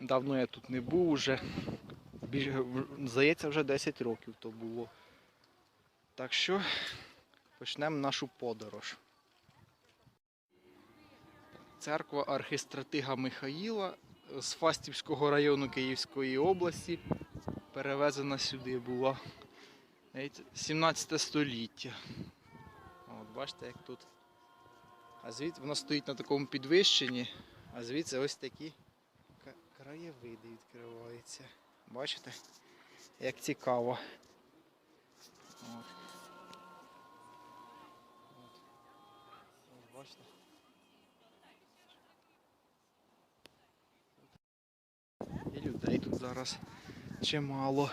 Давно я тут не був уже. Здається, вже 10 років то було. Так що почнемо нашу подорож. Церква архистратига Михаїла з Фастівського району Київської області перевезена сюди була. Навіть 17 століття. От, бачите, як тут. А звідси вона стоїть на такому підвищенні, а звідси ось такі краєвиди відкриваються. Бачите? Як цікаво. Бачите? І людей тут зараз чимало.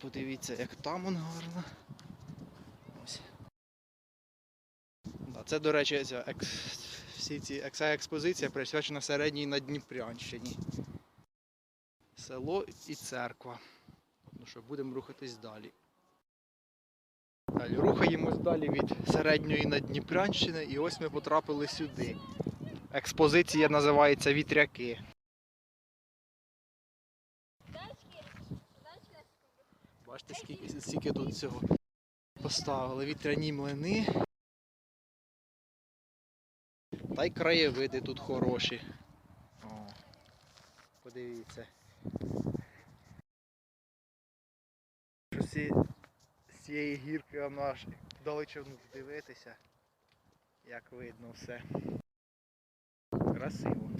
Подивіться, як там он гарно. Ось. Да, це, до речі, ця екс... всі ці... ця експозиція присвячена середній Надніпрянщині. Село і церква. Ну що, будемо рухатись далі. Далі рухаємось далі від середньої Надніпрянщини і ось ми потрапили сюди. Експозиція називається Вітряки. Бачите, скільки, скільки тут цього поставили. Вітряні млини. Та й краєвиди тут хороші. О, подивіться. Всі з цієї гірки вам аж далечину дивитися, як видно все. Красиво.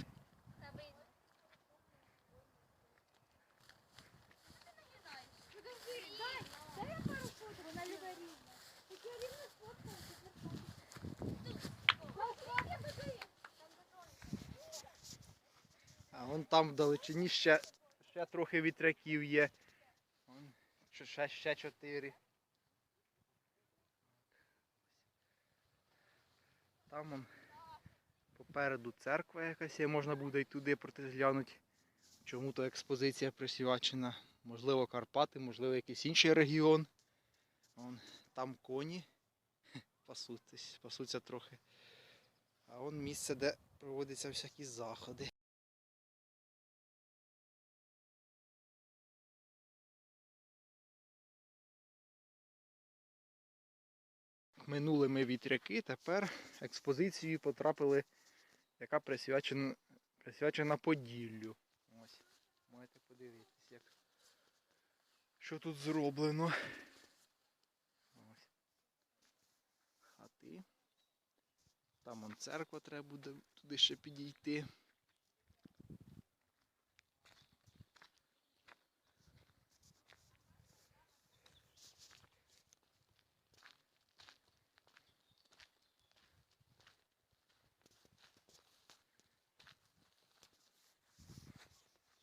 А вон там вдалечині ще, ще трохи вітряків є. Вон ще, ще, чотири. Там вон попереду церква якась є, можна буде й туди протизглянути. Чому то експозиція присвячена. Можливо, Карпати, можливо, якийсь інший регіон. Вон, там коні пасутись, пасуться трохи. А вон місце, де проводяться всякі заходи. Минули ми вітряки, тепер експозицією потрапили, яка присвячена, присвячена Поділлю. Ось, можете подивитись, як, що тут зроблено. Ось. Хати. Там церква треба буде туди ще підійти.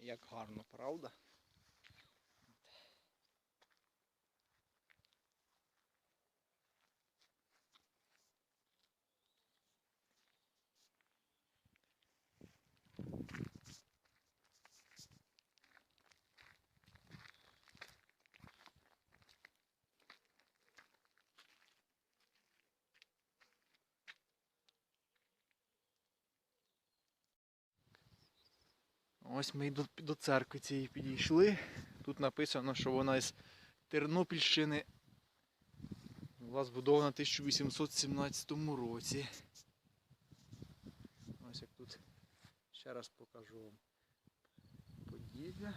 Як гарно, правда? Ось ми до, до церкви цієї підійшли. Тут написано, що вона із Тернопільщини була збудована в 1817 році. Ось як тут ще раз покажу вам Поділля.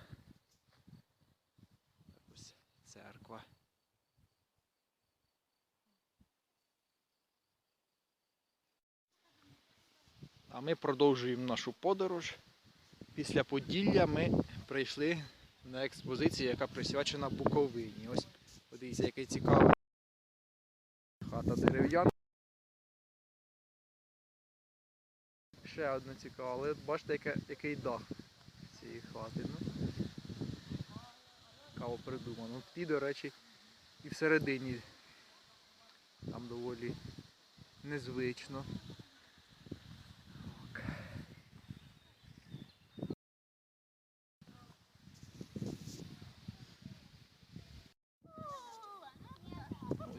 Ось церква. А ми продовжуємо нашу подорож. Після Поділля ми прийшли на експозицію, яка присвячена Буковині. Ось подивіться, який цікавий хата дерев'яна. Ще одна цікава, але бачите, яке, який дах цієї хати. Ну, цікаво придумано. Ті, до речі, і всередині там доволі незвично.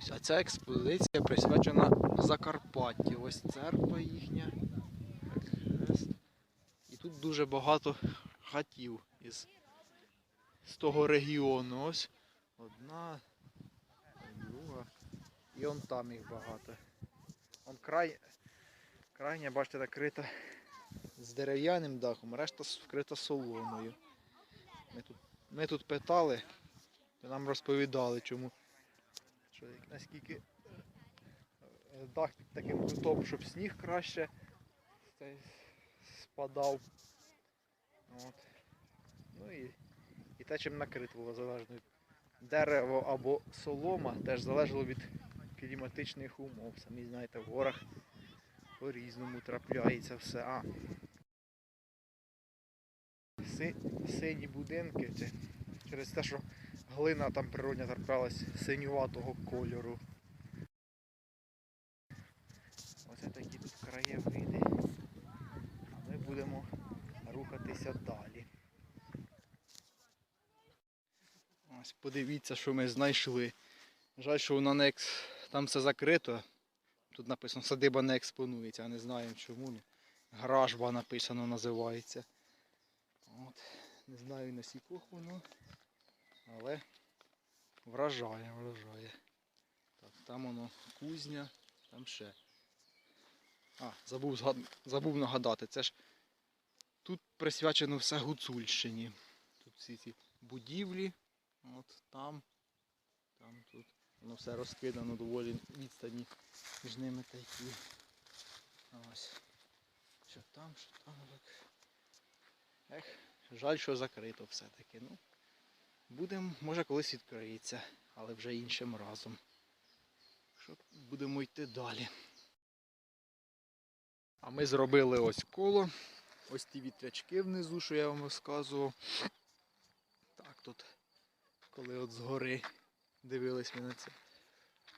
Ось, А ця експозиція присвячена Закарпаттю. Ось церква їхня. І тут дуже багато хатів із з того регіону. Ось одна, друга. І он там їх багато. Он край, крайня, бачите, накрита з дерев'яним дахом, решта вкрита соломою. Ми тут, ми тут питали, то нам розповідали, чому. Що, наскільки е, дах під таким кутом, щоб сніг краще спадав. От. Ну і, і те, чим накрито було залежно. від Дерево або солома теж залежало від кліматичних умов. Самі знаєте, в горах по-різному трапляється все. А. Си, сині будинки через те, що глина там природня траплялась синюватого кольору. Оце такі тут краєвиди. А ми будемо рухатися далі. Ось подивіться, що ми знайшли. Жаль, що вона не там все закрито. Тут написано садиба не експонується, а не знаємо чому. Ну, Гражба написано називається. От. Не знаю на скількох воно, але вражає, вражає. Так, там воно кузня, там ще. А, забув, забув нагадати, це ж тут присвячено все Гуцульщині. Тут всі ці будівлі, от там, там, тут. Воно все розкидано доволі відстані між ними такі. Ось. Що там, що там. Так. Ех, жаль, що закрито все-таки. Ну, будемо, може колись відкриється, але вже іншим разом. Що будемо йти далі. А ми зробили ось коло. Ось ті вітрячки внизу, що я вам розказував. Так, тут, коли от згори дивились ми на це.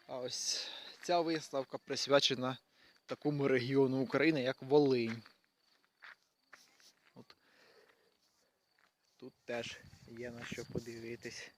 А ось ця виставка присвячена такому регіону України, як Волинь. От. Тут теж є на що подивитись.